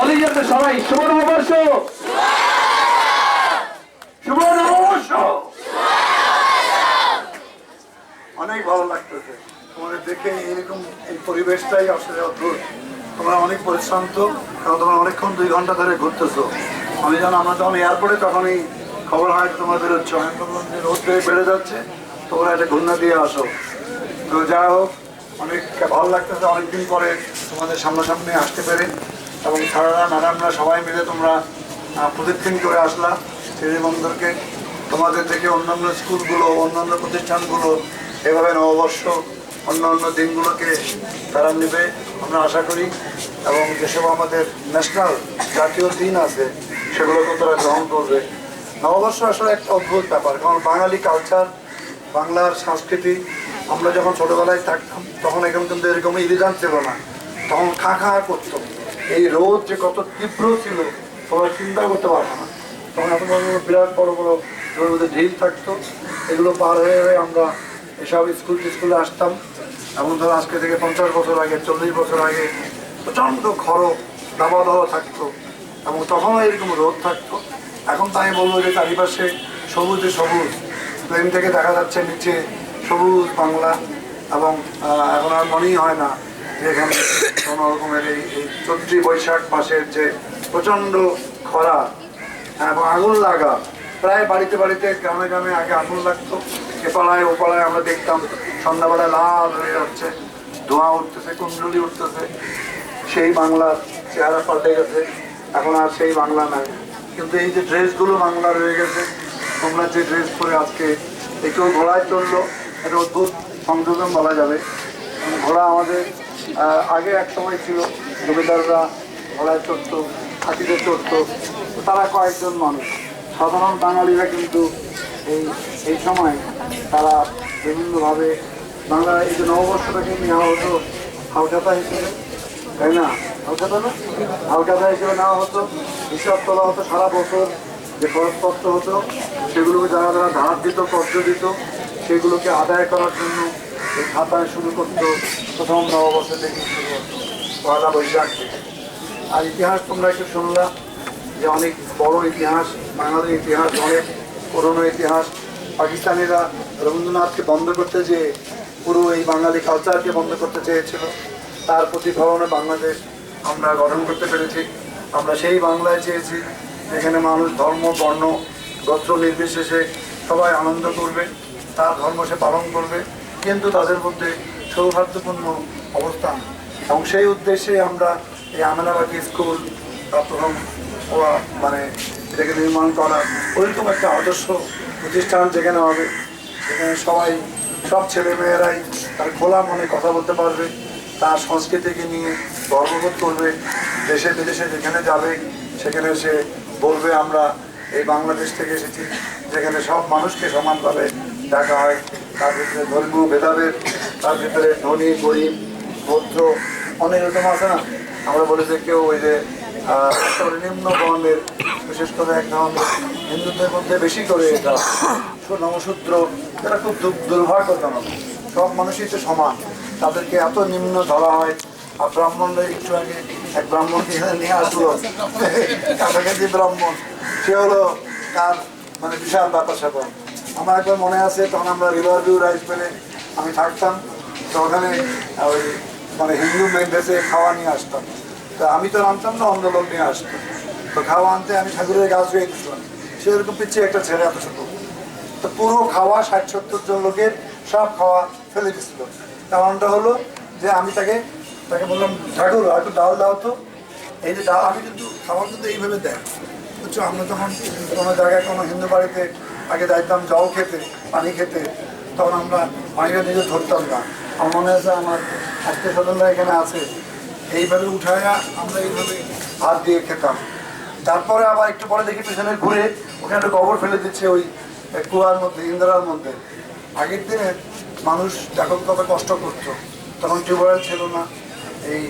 বলি যাতে সবাই, শুভ নববর্ষ! শুভ নববর্ষ! অনেক ভালো লাগতেছে। তোমাদের দেখে এরকম এই পরিবেশটাই আসলে অদ্ভুত। তোমরা অনেক পরিশ্রান্ত, কারণ তোমরা অনেকক্ষণ দুই ঘণ্টা ধরে ঘুরতেছো। আমি যখন আমরা যখন এয়ারপোর্টে তখনই খবর হয় যে তোমরা বেরোচ্ছ আমি যে রোদ বেড়ে বেড়ে যাচ্ছে। তোমরা একটা ঘূর্ণা দিয়ে আসো। তো যাই হোক, অনেক ভালো লাগতেছে। অনেকদিন পরে তোমাদের সামনাসামনি আসতে পেরে। এবং স্যারেরা ম্যাডামরা সবাই মিলে তোমরা প্রদক্ষিণ করে আসলা। সেই বন্ধুদেরকে তোমাদের থেকে অন্যান্য স্কুলগুলো, অন্যান্য প্রতিষ্ঠানগুলো, এভাবে নববর্ষ অন্য অন্য দিনগুলোকে তারা নেবে, আমরা আশা করি। এবং যেসব আমাদের ন্যাশনাল জাতীয় দিন আছে সেগুলোকে তারা গ্রহণ করবে। নববর্ষ আসলে একটা অদ্ভুত ব্যাপার, কারণ বাঙালি কালচার বাংলার সংস্কৃতি, আমরা যখন ছোটবেলায় থাকতাম, তখন এখন কিন্তু এরকম ইলিজান ছিল না। তখন খা খা করতো। এই রোদ যে কত তীব্র ছিল, তোমরা চিন্তা করতে পারব না। তখন এত বড় বড় বিরাট বড় বড় জলের মধ্যে ঢিল থাকতো, এগুলো পার হয়ে হয়ে আমরা এসব স্কুল স্কুলে আসতাম। এবং ধরো আজকে থেকে পঞ্চাশ বছর আগে, চল্লিশ বছর আগে প্রচণ্ড খরচ দাবা দাবা থাকতো। এবং তখনও এরকম রোদ থাকতো। এখন তাই বলব যে চারিপাশে সবুজে সবুজ। প্লেন থেকে দেখা যাচ্ছে নিচে সবুজ বাংলা। এবং এখন আর মনেই হয় না যে এখানে কোনো রকমের এই চৈত্রী বৈশাখ মাসের যে প্রচণ্ড খরা এবং আগুন লাগা, প্রায় বাড়িতে বাড়িতে, গ্রামে গ্রামে আগে আগুন লাগতো। এপাড়ায় ওপাড়ায় আমরা দেখতাম সন্ধ্যাবেলায় লাল হয়ে যাচ্ছে, ধোঁয়া উঠতেছে, কুণ্ডলি উঠতেছে। সেই বাংলার চেহারা পাল্টে গেছে, এখন আর সেই বাংলা নাই। কিন্তু এই যে ড্রেসগুলো বাংলা রয়ে গেছে, তোমরা যে ড্রেস পরে আজকে একটু ঘোড়ায় চলল একটা অদ্ভুত সংযোজন বলা যাবে। ঘোড়া আমাদের আগে এক সময় ছিল জমিদাররা ঘোড়ায় চড়তো হাতিতে চড়তো, তারা কয়েকজন মানুষ। সাধারণ বাঙালিরা কিন্তু এই এই সময় তারা বিভিন্নভাবে বাংলা এই যে নববর্ষটাকে নেওয়া হতো হাউজাতা হিসেবে, তাই না? হাউজাতা না? হাউজাতা হিসেবে নেওয়া হতো, হিসাব তোলা হতো সারা বছর, যে খরচপত্র হতো, সেগুলোকে যারা যারা ধার দিত, কর্জ দিত, সেগুলোকে আদায় করার জন্য খাতায় শুরু করতো, প্রথম নববর্ষ থেকে শুরু হতো পয়লা বৈশাখ থেকে। আর ইতিহাস তোমরা একটু শুনলাম যে অনেক বড় ইতিহাস বাঙালির ইতিহাস, অনেক পুরনো ইতিহাস। পাকিস্তানিরা রবীন্দ্রনাথকে বন্ধ করতে যে পুরো এই বাঙালি কালচারকে বন্ধ করতে চেয়েছিল। তার প্রতিফলনে বাংলাদেশ আমরা গঠন করতে পেরেছি। আমরা সেই বাংলায় চেয়েছি, যেখানে মানুষ ধর্ম, বর্ণ, গোত্র নির্বিশেষে সবাই আনন্দ করবে, তার ধর্ম সে পালন করবে। কিন্তু তাদের মধ্যে সৌহার্দ্যপূর্ণ অবস্থান এবং সেই উদ্দেশ্যে আমরা এই আমেনাবাদী স্কুল প্রথম মানে এটাকে নির্মাণ করা ওইরকম একটা আদর্শ প্রতিষ্ঠান যেখানে হবে সেখানে সবাই, সব ছেলে মেয়েরাই তার খোলা মনে কথা বলতে পারবে, তার সংস্কৃতিকে নিয়ে গর্ববোধ করবে, দেশে বিদেশে যেখানে যাবে, সেখানে সে বলবে, আমরা এই বাংলাদেশ থেকে এসেছি, যেখানে সব মানুষকে সমানভাবে দেখা হয়, তার ভিতরে ধর্মীয় ভেদাভেদ, তার ভিতরে ধনী, গরিব, বৌদ্ধ, অনেক রকম আছে না? আমরা বলি যে কেউ ওই যে নিম্ন বর্ণের বিশেষ করে এক ধরনের হিন্দুদের মধ্যে বেশি করে এটা নমশূদ্র এরা খুব দুর- দুর্ভাগ্যজনক। সব মানুষই তো সমান। তাদেরকে এত নিম্ন ধরা হয়, আর ব্রাহ্মণরা একটু আগে এক ব্রাহ্মণকে নিয়ে আসলো। কাছাকাছি ব্রাহ্মণ, সে হলো তার মানে বিশাল স্যাপার আমার একবার মনে আছে, তখন আমরা রিভার ভিউ রাইস পেলে আমি থাকতাম। তো ওখানে ওই মানে হিন্দু মেঘেসে খাওয়া নিয়ে আসতাম। তো আমি তো আনতাম না অন্য লোক নিয়ে আসতাম তো খাওয়া আনতে আমি ঠাকুরের গাছ রয়ে দিতাম সেরকম পিছিয়ে একটা ছেলে এত ছোট। তো পুরো খাওয়া ষাট সত্তর জন লোকের সব খাওয়া ফেলে দিছিল কারণটা হলো যে আমি তাকে তাকে বললাম, ঠাকুর একটু ডাল দাও তো। এই যে ডাল, আমি কিন্তু খাবার কিন্তু এইভাবে দেয়। বুঝছ, আমরা তখন কোনো জায়গায় কোনো হিন্দু বাড়িতে আগে যাইতাম জল খেতে, পানি খেতে, তখন আমরা পানিটা নিজে ধরতাম না। আমার মনে আছে আমার আত্মীয় স্বজনরা এখানে আছে, এইভাবে উঠায়া আমরা এইভাবে হাত দিয়ে খেতাম। তারপরে আবার একটু পরে দেখি পিছনে ঘুরে ওখানে একটা গোবর ফেলে দিচ্ছে ওই কুয়ার মধ্যে, ইন্দ্রার মধ্যে। আগের দিনে মানুষ যখন কত কষ্ট করতো, তখন টিউবওয়েল ছিল না, এই